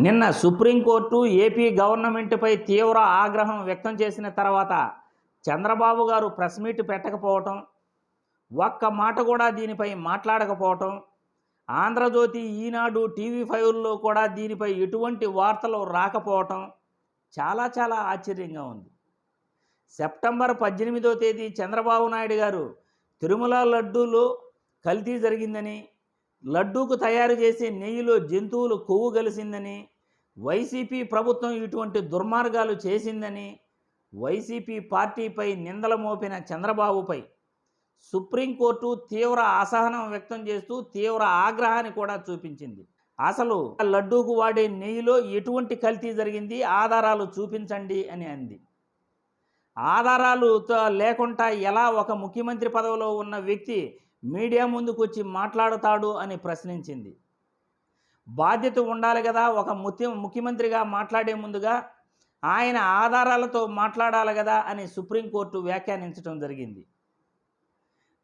నిన్న supreme court AP గవర్నమెంట్పై తీవ్ర ఆగ్రహం వ్యక్తం చేసిన తర్వాత చంద్రబాబు గారు ప్రెస్ మీట్ పెట్టకపోవటం ఒక్క మాట కూడా దీనిపై మాట్లాడకపోవటం ఆంధ్రజ్యోతి ఈనాడు టీవీ ఫైవ్లో కూడా దీనిపై ఎటువంటి వార్తలు రాకపోవటం చాలా చాలా ఆశ్చర్యంగా ఉంది. సెప్టెంబర్ పద్దెనిమిదో తేదీ చంద్రబాబు నాయుడు గారు తిరుమల లడ్డూలో కల్తీ జరిగిందని లడ్డూకు తయారు చేసే నెయ్యిలో జంతువులు కొవ్వు కలిసిందని వైసీపీ ప్రభుత్వం ఇటువంటి దుర్మార్గాలు చేసిందని వైసీపీ పార్టీపై నిందల మోపిన చంద్రబాబుపై సుప్రీంకోర్టు తీవ్ర అసహనం వ్యక్తం చేస్తూ తీవ్ర ఆగ్రహాన్ని కూడా చూపించింది. అసలు లడ్డూకు వాడే నెయ్యిలో ఎటువంటి కల్తీ జరిగింది? ఆధారాలు చూపించండి అని అంది. ఆధారాలు లేకుండా ఎలా ఒక ముఖ్యమంత్రి పదవిలో ఉన్న వ్యక్తి మీడియా ముందుకు వచ్చి మాట్లాడతాడు అని ప్రశ్నించింది. బాధ్యత ఉండాలి కదా ఒక ముఖ్య ముఖ్యమంత్రిగా మాట్లాడే ముందుగా ఆయన ఆధారాలతో మాట్లాడాలి కదా అని సుప్రీంకోర్టు వ్యాఖ్యానించడం జరిగింది.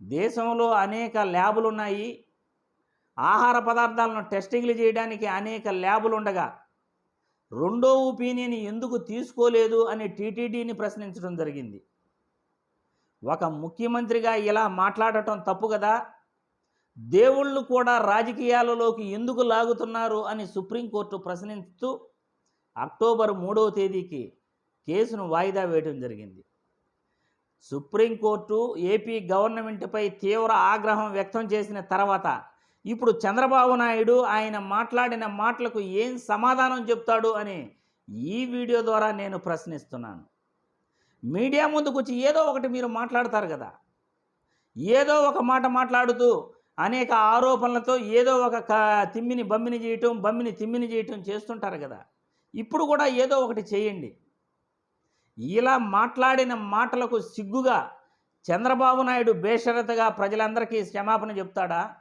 దేశంలో అనేక ల్యాబులు ఉన్నాయి ఆహార పదార్థాలను టెస్టింగ్లు చేయడానికి అనేక ల్యాబులు ఉండగా రెండో ఒపీనియన్ ఎందుకు తీసుకోలేదు అని టీటీడీని ప్రశ్నించడం జరిగింది. ఒక ముఖ్యమంత్రిగా ఇలా మాట్లాడటం తప్పు కదా? దేవుళ్ళు కూడా రాజకీయాలలోకి ఎందుకు లాగుతున్నారు అని సుప్రీంకోర్టు ప్రశ్నిస్తూ అక్టోబర్ మూడవ తేదీకి కేసును వాయిదా వేయడం జరిగింది. సుప్రీంకోర్టు ఏపీ గవర్నమెంట్పై తీవ్ర ఆగ్రహం వ్యక్తం చేసిన తర్వాత ఇప్పుడు చంద్రబాబు నాయుడు ఆయన మాట్లాడిన మాటలకు ఏం సమాధానం చెప్తాడు అని ఈ వీడియో ద్వారా నేను ప్రశ్నిస్తున్నాను. మీడియా ముందుకు వచ్చి ఏదో ఒకటి మీరు మాట్లాడతారు కదా. ఏదో ఒక మాట మాట్లాడుతూ అనేక ఆరోపణలతో ఏదో ఒక క- తిమ్మిని బమ్మిని చేయటం బమ్మిని తిమ్మిని చేయటం చేస్తుంటారు కదా. ఇప్పుడు కూడా ఏదో ఒకటి చేయండి. ఇలా మాట్లాడిన మాటలకు సిగ్గుగా చంద్రబాబు నాయుడు బేషరతగా ప్రజలందరికీ క్షమాపణ చెప్తాడా?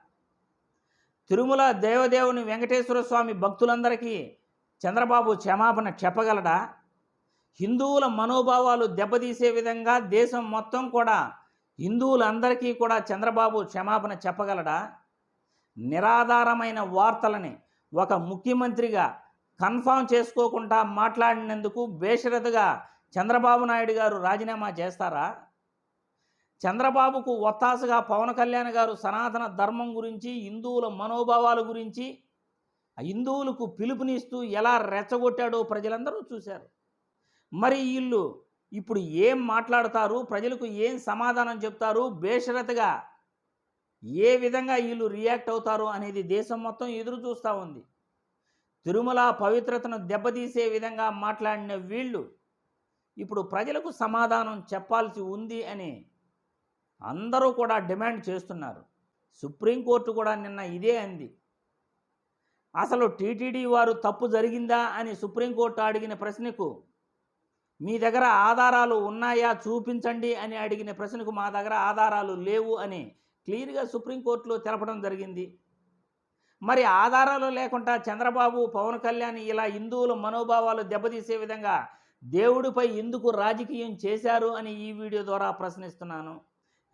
తిరుమల దేవదేవుని వెంకటేశ్వర స్వామి భక్తులందరికీ చంద్రబాబు క్షమాపణ చెప్పగలడా? హిందువుల మనోభావాలు దెబ్బతీసే విధంగా దేశం మొత్తం కూడా హిందువులందరికీ కూడా చంద్రబాబు క్షమాపణ చెప్పగలడా? నిరాధారమైన వార్తలని ఒక ముఖ్యమంత్రిగా కన్ఫామ్ చేసుకోకుండా మాట్లాడినందుకు బేషరతుగా చంద్రబాబు నాయుడు గారు రాజీనామా చేస్తారా? చంద్రబాబుకు ఒత్తాసగా పవన్ కళ్యాణ్ గారు సనాతన ధర్మం గురించి హిందువుల మనోభావాల గురించి ఆ హిందువులకు పిలుపునిస్తూ ఎలా రెచ్చగొట్టాడో ప్రజలందరూ చూశారు. మరి వీళ్ళు ఇప్పుడు ఏం మాట్లాడతారు? ప్రజలకు ఏం సమాధానం చెప్తారు? బేషరతగా ఏ విధంగా వీళ్ళు రియాక్ట్ అవుతారు అనేది దేశం మొత్తం ఎదురు చూస్తూ ఉంది. తిరుమల పవిత్రతను దెబ్బతీసే విధంగా మాట్లాడిన వీళ్ళు ఇప్పుడు ప్రజలకు సమాధానం చెప్పాల్సి ఉంది అని అందరూ కూడా డిమాండ్ చేస్తున్నారు. సుప్రీంకోర్టు కూడా నిన్న ఇదే అంది. అసలు టీటీడీ వారు తప్పు జరిగిందా అని సుప్రీంకోర్టు అడిగిన ప్రశ్నకు మీ దగ్గర ఆధారాలు ఉన్నాయా? చూపించండి అని అడిగిన ప్రశ్నకు మా దగ్గర ఆధారాలు లేవు అని క్లియర్గా సుప్రీంకోర్టులో తెలపడం జరిగింది. మరి ఆధారాలు లేకుండా చంద్రబాబు పవన్ కళ్యాణ్ ఇలా హిందువుల మనోభావాలు దెబ్బతీసే విధంగా దేవుడిపై ఎందుకు రాజకీయం చేశారు అని ఈ వీడియో ద్వారా ప్రశ్నిస్తున్నాను.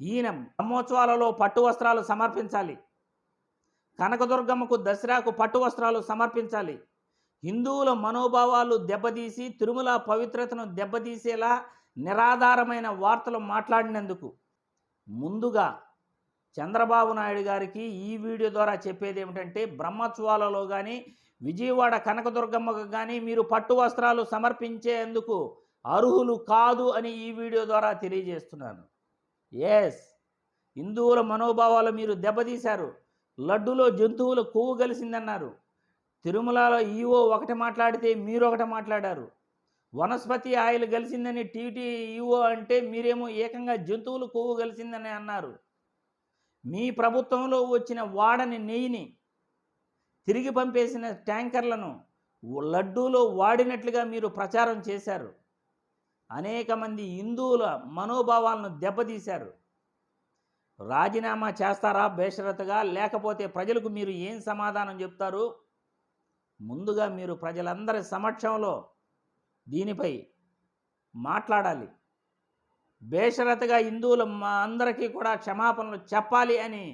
ఈయన బ్రహ్మోత్సవాలలో పట్టు వస్త్రాలు సమర్పించాలి. కనకదుర్గమ్మకు దసరాకు పట్టు వస్త్రాలు సమర్పించాలి. హిందువుల మనోభావాలు దెబ్బతీసి తిరుమల పవిత్రతను దెబ్బతీసేలా నిరాధారమైన వార్తలు మాట్లాడినందుకు ముందుగా చంద్రబాబు నాయుడు గారికి ఈ వీడియో ద్వారా చెప్పేది ఏమిటంటే బ్రహ్మోత్సవాలలో కానీ విజయవాడ కనకదుర్గమ్మకు కానీ మీరు పట్టు వస్త్రాలు సమర్పించేందుకు అర్హులు కాదు అని ఈ వీడియో ద్వారా తెలియజేస్తున్నాను. ఎస్ హిందువుల మనోభావాలు మీరు దెబ్బతీశారు. లడ్డులో జంతువుల కొవ్వు కలిసిందన్నారు. తిరుమలలో ఈఓ ఒకటి మాట్లాడితే మీరు ఒకటి మాట్లాడారు. వనస్పతి ఆయిల్ కలిసిందని టీటీ ఈఓ అంటే మీరేమో ఏకంగా జంతువులు కొవ్వు కలిసిందని అన్నారు. మీ ప్రభుత్వంలో వచ్చిన వాడని నెయ్యిని తిరిగి పంపేసిన ట్యాంకర్లను లడ్డూలో వాడినట్లుగా మీరు ప్రచారం చేశారు. అనేక మంది హిందువుల మనోభావాలను దెబ్బతీశారు. రాజీనామా చేస్తారా బేషరతుగా? లేకపోతే ప్రజలకు మీరు ఏం సమాధానం చెప్తారు? ముందుగా మీరు ప్రజలందరి సమక్షంలో దీనిపై మాట్లాడాలి. బేషరతగా హిందువుల మా అందరికీ కూడా క్షమాపణలు చెప్పాలి అని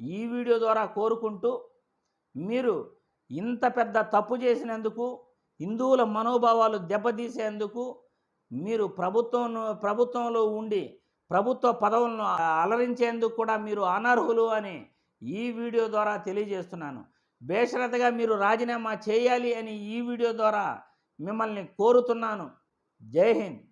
ఈ వీడియో ద్వారా కోరుకుంటూ మీరు ఇంత పెద్ద తప్పు చేసినందుకు హిందువుల మనోభావాలు దెబ్బతీసేందుకు మీరు ప్రభుత్వం ప్రభుత్వంలో ఉండి ప్రభుత్వ పదవులను అలరించేందుకు కూడా మీరు అనర్హులు అని ఈ వీడియో ద్వారా తెలియజేస్తున్నాను. బేషరతగా మీరు రాజీనామా చేయాలి అని ఈ వీడియో ద్వారా మిమ్మల్ని కోరుతున్నాను. జై హింద్.